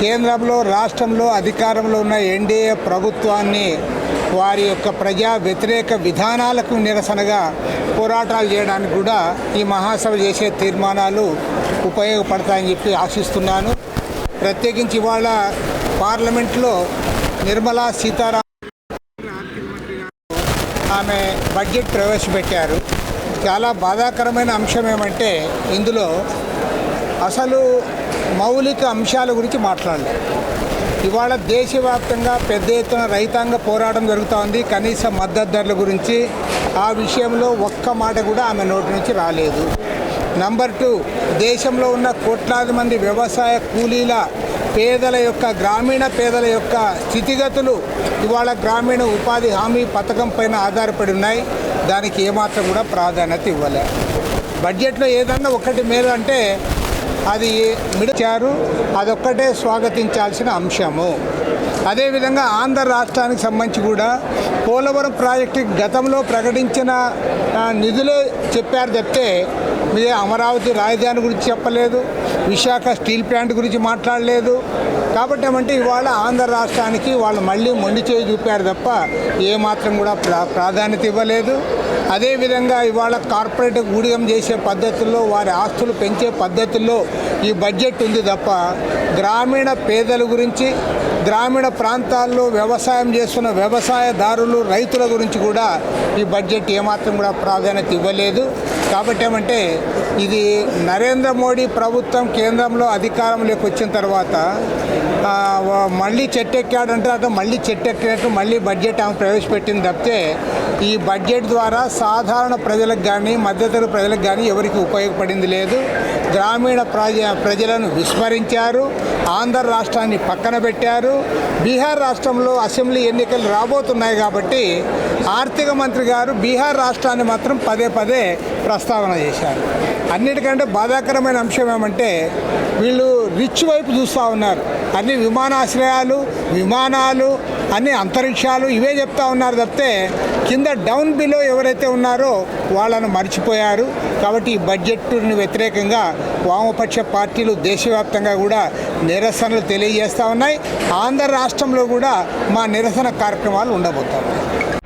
కేంద్రంలో రాష్ట్రంలో అధికారంలో ఉన్న ఎన్డీఏ ప్రభుత్వాన్ని వారి యొక్క ప్రజా వ్యతిరేక విధానాలకు నిరసనగా పోరాటాలు చేయడానికి కూడా ఈ మహాసభ చేసే తీర్మానాలు ఉపయోగపడతాయని చెప్పి ఆశిస్తున్నాను. ప్రత్యేకించి ఇవాళ పార్లమెంట్లో నిర్మలా సీతారామన్ ఆమె బడ్జెట్ ప్రవేశపెట్టారు. చాలా బాధాకరమైన అంశం ఏమంటే ఇందులో అసలు మౌలిక అంశాల గురించి మాట్లాడలేదు. ఇవాళ దేశవ్యాప్తంగా పెద్ద ఎత్తున రైతాంగ పోరాటం జరుగుతోంది. కనీస మద్దతు ధరల గురించి ఆ విషయంలో ఒక్క మాట కూడా ఆమె నోటి నుంచి రాలేదు. నంబర్ టూ దేశంలో ఉన్న కోట్లాది మంది వ్యవసాయ కూలీల పేదల యొక్క గ్రామీణ పేదల యొక్క స్థితిగతులు ఇవాళ గ్రామీణ ఉపాధి హామీ పథకం పైన ఆధారపడి ఉన్నాయి. దానికి ఏమాత్రం కూడా ప్రాధాన్యత ఇవ్వలే. బడ్జెట్లో ఏదన్నా ఒకటి మేలు అంటే అది మిడిచారు అదొక్కటే స్వాగతించాల్సిన అంశము. అదేవిధంగా ఆంధ్ర రాష్ట్రానికి సంబంధించి కూడా పోలవరం ప్రాజెక్టు గతంలో ప్రకటించిన నిధులు నిధులే చెప్పారు చెప్తే మీ అమరావతి రాజధాని గురించి చెప్పలేదు విశాఖ స్టీల్ ప్లాంట్ గురించి మాట్లాడలేదు. కాబట్టి ఏమంటే ఇవాళ ఆంధ్ర రాష్ట్రానికి వాళ్ళు మళ్ళీ మొండి చేయి చూపారు తప్ప ఏమాత్రం కూడా ప్రా ప్రాధాన్యత ఇవ్వలేదు. అదేవిధంగా ఇవాళ కార్పొరేట్ గూడిగం చేసే పద్ధతుల్లో వారి ఆస్తులు పెంచే పద్ధతుల్లో ఈ బడ్జెట్ ఉంది తప్ప గ్రామీణ పేదల గురించి గ్రామీణ ప్రాంతాల్లో వ్యవసాయం చేస్తున్న వ్యవసాయదారులు రైతుల గురించి కూడా ఈ బడ్జెట్ ఏమాత్రం కూడా ప్రాధాన్యత ఇవ్వలేదు. కాబట్టి ఏమంటే ఇది నరేంద్ర మోడీ ప్రభుత్వం కేంద్రంలో అధికారంలోకి వచ్చిన తర్వాత మళ్ళీ చెట్టెక్కాడంటే అటు మళ్ళీ చెట్టెక్కినట్టు మళ్ళీ బడ్జెట్ ఆమె ప్రవేశపెట్టింది తప్పితే ఈ బడ్జెట్ ద్వారా సాధారణ ప్రజలకు కానీ మధ్యతరగతి ప్రజలకు కానీ ఎవరికి ఉపయోగపడింది లేదు. గ్రామీణ ప్రజ ప్రజలను విస్మరించారు. ఆంధ్ర రాష్ట్రాన్ని పక్కన పెట్టారు. బీహార్ రాష్ట్రంలో అసెంబ్లీ ఎన్నికలు రాబోతున్నాయి కాబట్టి ఆర్థిక మంత్రి గారు బీహార్ రాష్ట్రాన్ని మాత్రం పదే పదే ప్రస్తావన చేశారు. అన్నిటికంటే బాధాకరమైన అంశం ఏమంటే వీళ్ళు రిచ్ వైపు చూస్తూ ఉన్నారు. అన్ని విమానాశ్రయాలు విమానాలు అన్ని అంతరిక్షాలు ఇవే చెప్తా ఉన్నారు తప్పితే కింద డౌన్ బిలో ఎవరైతే ఉన్నారో వాళ్ళను మర్చిపోయారు. కాబట్టి ఈ బడ్జెట్ని వ్యతిరేకంగా వామపక్ష పార్టీలు దేశవ్యాప్తంగా కూడా నిరసనలు తెలియజేస్తూ ఉన్నాయి. ఆంధ్ర రాష్ట్రంలో కూడా మా నిరసన కార్యక్రమాలు ఉండబోతున్నాయి.